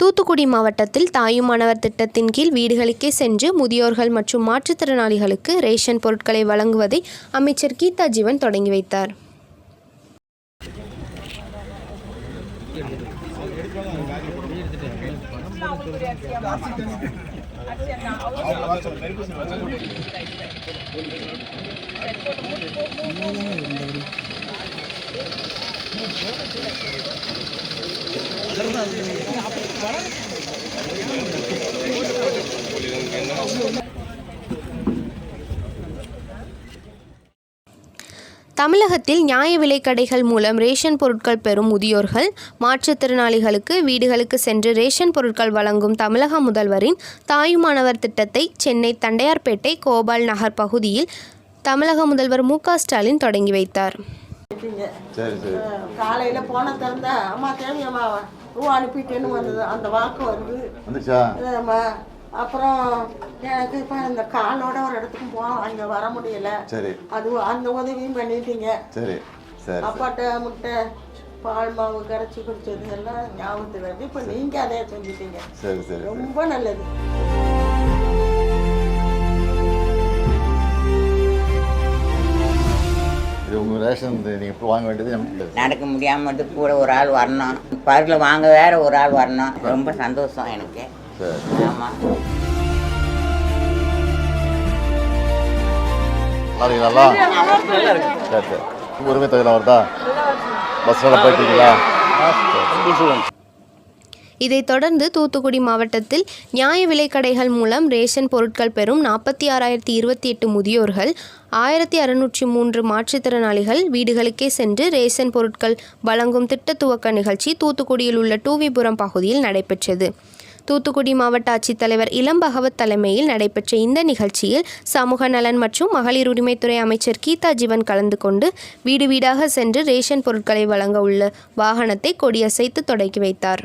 தூத்துக்குடி மாவட்டத்தில் தாயுமானவர் திட்டத்தின் கீழ் வீடுகளுக்கே சென்று முதியோர்கள் மற்றும் மாற்றுத்திறனாளிகளுக்கு ரேஷன் பொருட்களை வழங்குவதை அமைச்சர் கீதா ஜீவன் தொடங்கி வைத்தார் தமிழகத்தில் நியாய விலைக் கடைகள் மூலம் ரேஷன் பொருட்கள் பெறும் முதியோர்கள் மாற்றுத்திறனாளிகளுக்கு வீடுகளுக்கு சென்று ரேஷன் பொருட்கள் வழங்கும் தமிழக முதல்வரின் தாயுமானவர் திட்டத்தை சென்னை தண்டையார்பேட்டை கோபால் நகர் பகுதியில் தமிழக முதல்வர் மு ஸ்டாலின் தொடங்கி வைத்தார். சரி சரி. காலையில் போன திறந்தா அம்மா தேவையம்மா ரூபா அனுப்பிட்டேன்னு வந்தது. அந்த வாக்கு வந்து வந்துச்சா. அப்புறம் எனக்கு இப்போ இந்த காலோட ஒரு இடத்துக்கும் போக அங்கே வர முடியல. சரி. அது அந்த உதவியும் பண்ணிட்டீங்க. சரி சரி அப்பாட்ட முட்டை பால் மாவு கரைச்சி குடிச்சது எல்லாம் ஞாபகத்துக்கு வருது. இப்போ நீங்கள் அதே செஞ்சிட்டீங்க. சரி சரி. ரொம்ப நல்லது. ரேஷன் நீங்கள் இப்போ வாங்க வேண்டியது நடக்க முடியாமல் மட்டும் கூட ஒரு ஆள் வரணும். பருகில் வாங்க வேற ஒரு ஆள் வரணும். ரொம்ப சந்தோஷம் எனக்கு. சரி. ஆமாம் நல்லா சரி சரி. உரிமை தொகையில் வருதா? பஸ்ஸில் போயிட்டீங்களா. இதைத் தொடர்ந்து தூத்துக்குடி மாவட்டத்தில் நியாய விலைக்கடைகள் மூலம் ரேஷன் பொருட்கள் பெறும் நாற்பத்தி ஆறாயிரத்தி இருபத்தி எட்டு முதியோர்கள் ஆயிரத்தி அறுநூற்றி மூன்று மாற்றுத்திறனாளிகள் வீடுகளுக்கே சென்று ரேஷன் பொருட்கள் வழங்கும் திட்ட துவக்க நிகழ்ச்சி தூத்துக்குடியில் உள்ள டூவிபுரம் பகுதியில் நடைபெற்றது. தூத்துக்குடி மாவட்ட ஆட்சித்தலைவர் இளம் பகவத் தலைமையில் நடைபெற்ற இந்த நிகழ்ச்சியில் சமூக நலன் மற்றும் மகளிர் உரிமைத்துறை அமைச்சர் கீதா ஜீவன் கலந்து கொண்டு வீடு வீடாக சென்று ரேஷன் பொருட்களை வழங்க உள்ள வாகனத்தை கொடியசைத்து தொடக்கி வைத்தார்.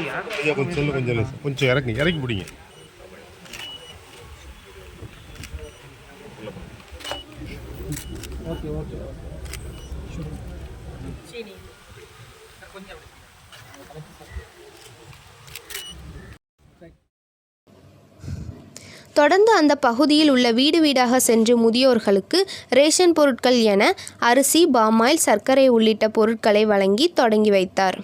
ஐயா கொஞ்சம் சொல்லு கொஞ்சம் கொஞ்சம் இறக்கு இறக்கி பிடிங்க. ஓகே ஓகே தொடர்ந்து அந்த பகுதியில் உள்ள வீடு வீடாக சென்று முதியோர்களுக்கு ரேஷன் பொருட்கள் என அரிசி பாமாயில் சர்க்கரை உள்ளிட்ட பொருட்களை வழங்கி தொடங்கி வைத்தார்.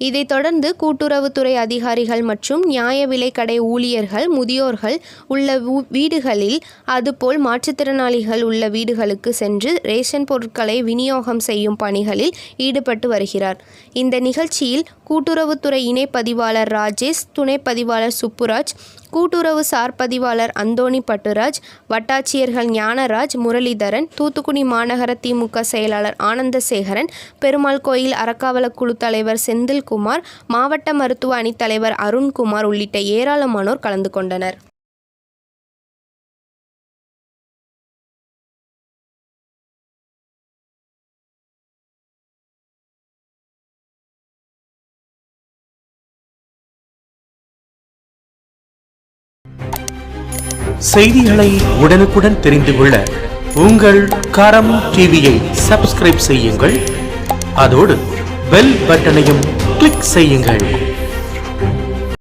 இதைத் தொடர்ந்து கூட்டுறவுத்துறை அதிகாரிகள் மற்றும் நியாய விலைக்கடை ஊழியர்கள் முதியோர்கள் உள்ள ஊ- வீடுகளில் அதுபோல் மாற்றுத்திறனாளிகள் உள்ள வீடுகளுக்கு சென்று ரேஷன் பொருட்களை விநியோகம் செய்யும் பணிகளில் ஈடுபட்டு வருகிறார். இந்த நிகழ்ச்சியில் கூட்டுறவுத்துறை இணை பதிவாளர் ராஜேஷ் துணை பதிவாளர் சுப்புராஜ் கூட்டுறவு சார் பதிவாளர் அந்தோணி பட்டுராஜ் வட்டாட்சியர்கள் ஞானராஜ் முரளிதரன் தூத்துக்குடி மாநகர திமுக செயலாளர் ஆனந்தசேகரன் பெருமாள் கோயில் அறக்காவலக் குழு தலைவர் குமார் மாவட்ட மருத்துவ அணித் தலைவர் அருண்குமார் உள்ளிட்ட ஏராளமானோர் கலந்து கொண்டனர். செய்திகளை உடனுக்குடன் தெரிந்து கொள்ள உங்கள் கரம் டிவியை சப்ஸ்கிரைப் செய்யுங்கள். அதோடு பெல் பட்டனையும் கிளிக் செய்யுங்கள்.